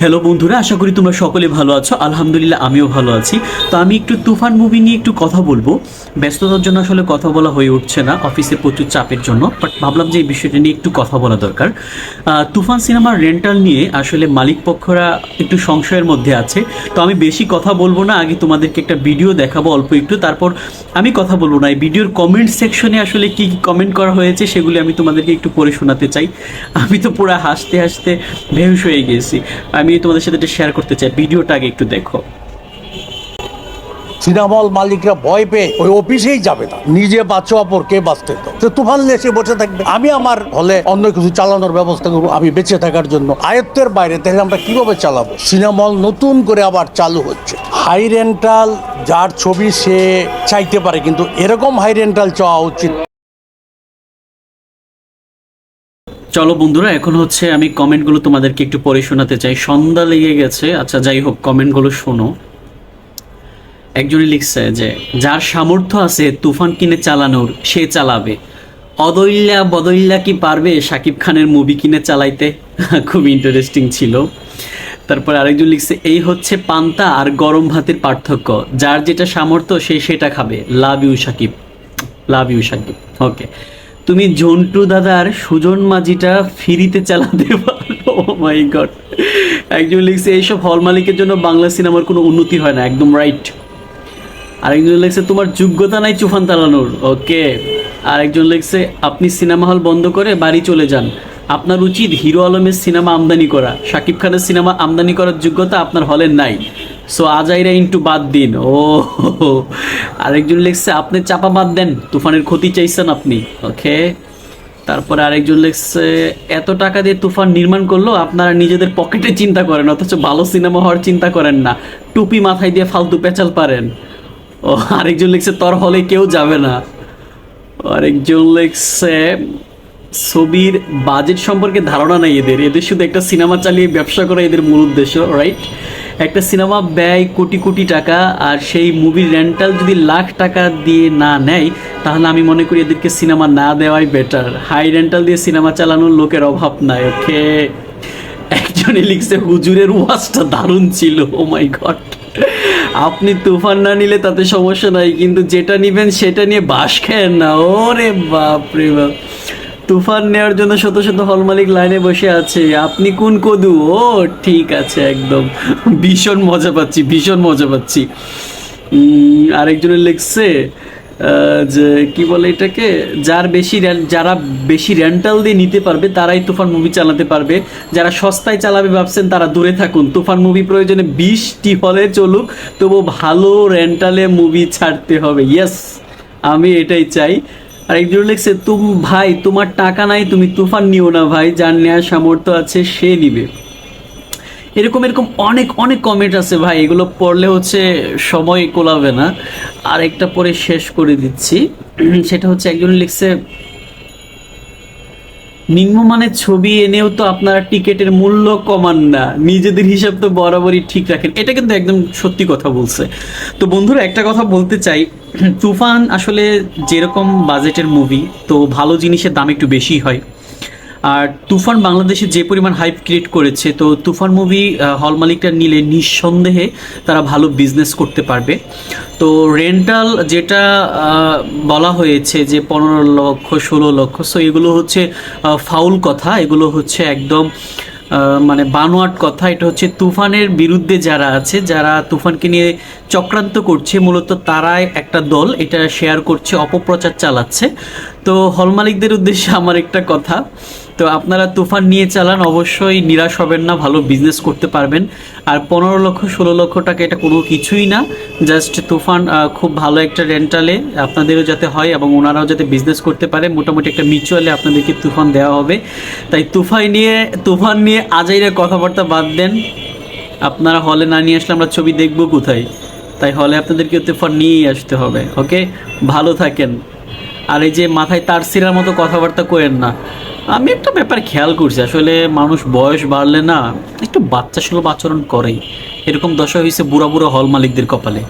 Hello বন্ধুরা, আশা করি তোমরা সকলে ভালো আছো। আলহামদুলিল্লাহ, আমিও ভালো আছি। তো আমি একটু তুফান মুভি নিয়ে একটু কথা বলব। ব্যস্ততার জন্য আসলে কথা বলা হয়ে উঠছে না অফিসে প্রচুর চাপের জন্য বাট ভাবলাম যে এই বিষয়টা নিয়ে একটু কথা বলা দরকার। তুফান সিনেমার রেন্টাল নিয়ে আসলে মালিক পক্ষরা একটু সংশয়ের মধ্যে আছে। তো আমি বেশি কথা বলব না, আগে তোমাদেরকে একটা ভিডিও দেখাবো অল্প একটু, তারপর আমি কথা বলব না। এই ভিডিওর কমেন্ট সেকশনে আসলে কি কি কমেন্ট করা হয়েছে সেগুলি আমি তোমাদেরকে একটু পড়ে শোনাতে চাই। আমি তো পুরো হাসতে হাসতে বেহুশ হয়ে গেছি। আমি তোমাদের সাথে এটা শেয়ার করতে চাই, ভিডিওটা আগে একটু দেখো। সিনেমা হল মালিকরা ভয় পেয়ে ওই অফিসেই যাবে না। নিজে বাঁচো অপর, কে বাঁচতে তো তুফান এসে বসে থাকবে। আমি আমার হলে অন্য কিছু চালানোর ব্যবস্থা করব, আমি বেঁচে থাকার জন্য। আয়ত্তের বাইরে, তাহলে আমরা কীভাবে চালাবো? সিনেমা হল নতুন করে আবার চালু হচ্ছে। হাই রেন্টাল, যার ছবি সে চাইতে পারে, কিন্তু এরকম হাই রেন্টাল চাওয়া উচিত চলো বন্ধুরা, এখন হচ্ছে আমি কমেন্টগুলো তোমাদেরকে একটু পড়ে শোনাতে চাই। সন্ধ্যা লেগে গেছে। আচ্ছা যাই হোক, কমেন্টগুলো শোনো। একজনই লিখছে যে, যার সামর্থ্য আছে তুফান কিনে চালানোর, সে চালাবে। অদৈল্যা বদৈল্যা কি পারবে শাকিব খানের মুভি কিনে চালাইতে? খুব ইন্টারেস্টিং ছিল। তারপর আরেকজন লিখছে, এই হচ্ছে পান্তা আর গরম ভাতের পার্থক্য। যার যেটা সামর্থ্য সে সেটা খাবে। Love you Sakib. Love you Sakib. Okay তুমি জন্টু দাদার সুজন মাঝিটা ফিরিতে চালাতে পারো। মাই গড একজন লিখছে, এইসব হল মালিকের জন্য বাংলা সিনেমার কোনো উন্নতি হয় না, একদম রাইট আরেকজন লিখছে, তোমার যোগ্যতা নাই তুফান তালানোর। ওকে আরেকজন লিখছে, আপনি সিনেমা হল বন্ধ করে বাড়ি চলে যান। আপনার উচিত হিরো আলমের সিনেমা আমদানি করা। শাকিব খানের সিনেমা আমদানি করার যোগ্যতা আপনার হলের নাই। সো আজাইরা ইন্টু বাদ দিন। ও। আরেকজন লিখছে, আপনি চাপা বাদ দেন, তুফানের ক্ষতি চাইছেন আপনি। ওকে, তারপরে আরেকজন লিখছে, এত টাকা দিয়ে তুফান নির্মাণ করল, আপনারা নিজেদের পকেটে চিন্তা করেন, অথচ ভালো সিনেমা হওয়ার চিন্তা করেন না। টুপি মাথায় দিয়ে ফালতু পেঁচাল পারেন। ও, আরেকজন লিখছে, তোর হলে কেউ যাবে না। আরেকজন লিখছে, ছবির বাজেট সম্পর্কে ধারণা নেই এদের এদের শুধু একটা সিনেমা চালিয়ে ব্যবসা করা এদের মূল উদ্দেশ্য রাইট একটা সিনেমা ব্যয় কোটি কোটি টাকা আর সেই মুভির রেন্টাল যদি লাখ টাকা দিয়ে না নেয়, তাহলে আমি মনে করি এদেরকে সিনেমা না দেওয়াই বেটার হাই রেন্টাল দিয়ে সিনেমা চালানোর লোকের অভাব নাই, ওকে? একজনে লিখছে, হুজুরের ওয়াজটা দারুণ ছিল ও মাই গড আপনি তুফান না নিলে তাতে সমস্যা নাই, কিন্তু যেটা নিবেন সেটা নিয়ে বাস খেয়েন না, ওরে বাপ রে বাপ। তুফান নেওয়ার জন্য শত শত হল মালিক লাইনে বসে আছে। আপনি কোন কদু? ও, ঠিক আছে, একদম। ভীষণ মজা পাচ্ছি, ভীষণ মজা পাচ্ছি। আরেকজনের লিখছে যে কি বলে এটাকে? যার বেশি যারা বেশি রেন্টাল দিয়ে নিতে পারবে, তারাই তুফান মুভি চালাতে পারবে। যারা সস্তায় চালাবে ভাবছেন, তারা দূরে থাকুন। তুফান মুভি প্রয়োজনে বিশটি হলে চলুক তবু ভালো রেন্টালে মুভি ছাড়তে হবে। ইয়েস আমি এটাই চাই। আর একজন লিখছে, তুম ভাই, তোমার টাকা নাই, তুমি তুফান নিও না ভাই, যার নেওয়ার সামর্থ্য আছে সে নিবে। এরকম এরকম অনেক অনেক কমেন্ট আছে ভাই, এগুলো পড়লে হচ্ছে সময় কোলাবে না। আর একটা পরে শেষ করে দিচ্ছি। সেটা হচ্ছে একজন লিখছে নিম্নমানের ছবি এনেও তো আপনারা টিকেটের মূল্য কমান না। নিজেদের হিসাব তো বরাবরই ঠিক রাখেন। এটা কিন্তু একদম সত্যি কথা বলছে। তো বন্ধুরা, একটা কথা বলতে চাই। তুফান আসলে যেরকম বাজেটের মুভি তো ভালো জিনিসের দাম একটু বেশি হয়। আর তুফান বাংলাদেশে যে পরিমাণ হাইপ ক্রিয়েট করেছে, তো তুফান মুভি হল মালিকটা নিলে নিঃসন্দেহে তারা ভালো বিজনেস করতে পারবে। তো রেন্টাল যেটা বলা হয়েছে যে পনেরো লক্ষ, ষোলো লক্ষ সো এগুলো হচ্ছে ফাউল কথা। এগুলো হচ্ছে একদম মানে বানোয়াট কথা। এটা হচ্ছে তুফানের বিরুদ্ধে যারা আছে, যারা তুফানকে নিয়ে চক্রান্ত করছে, মূলত তারাই একটা দল। এটা শেয়ার করছে, অপপ্রচার চালাচ্ছে। তো হল মালিকদের উদ্দেশ্যে আমার একটা কথা। তো আপনারা তুফান নিয়ে চালান, অবশ্যই নিরাশ হবেন না, ভালো বিজনেস করতে পারবেন। আর পনেরো লক্ষ, ষোলো লক্ষ টাকা এটা কোনো কিছুই না জাস্ট তুফান খুব ভালো একটা রেন্টালে আপনাদেরও যাতে হয় এবং ওনারাও যাতে বিজনেস করতে পারে, মোটামুটি একটা মিউচুয়ালে আপনাদেরকে তুফান দেওয়া হবে। তাই তুফান নিয়ে তুফান নিয়ে আজাইরা কথাবার্তা বাদ দেন। আপনারা হলে না নিয়ে আসলে আমরা ছবি দেখব কোথায়? তাই হলে আপনাদেরকে তুফান নিয়েই আসতে হবে ওকে ভালো থাকেন। আর এই যে মাথায় তার মতো কথাবার্তা করেন না। আমি একটা ব্যাপার খেয়াল করছি, আসলে মানুষ বয়স বাড়লে না একটু বাচ্চা সুলভ আচরণ করে এরকম দশা হয়েছে বুড়া বুড়া হল মালিকদের কপালে।